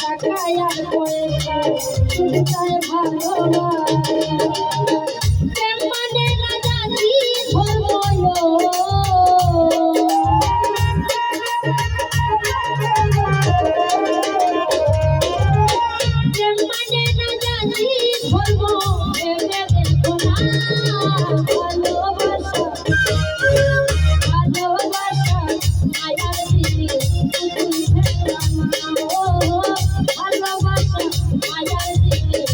টাকায় আর পয়সা শুধু চায় ভালো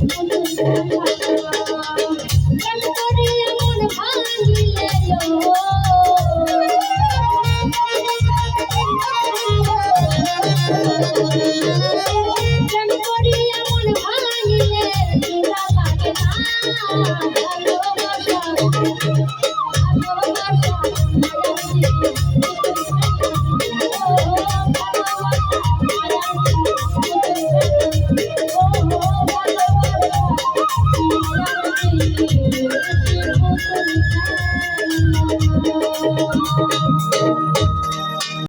Thank you. Thank you.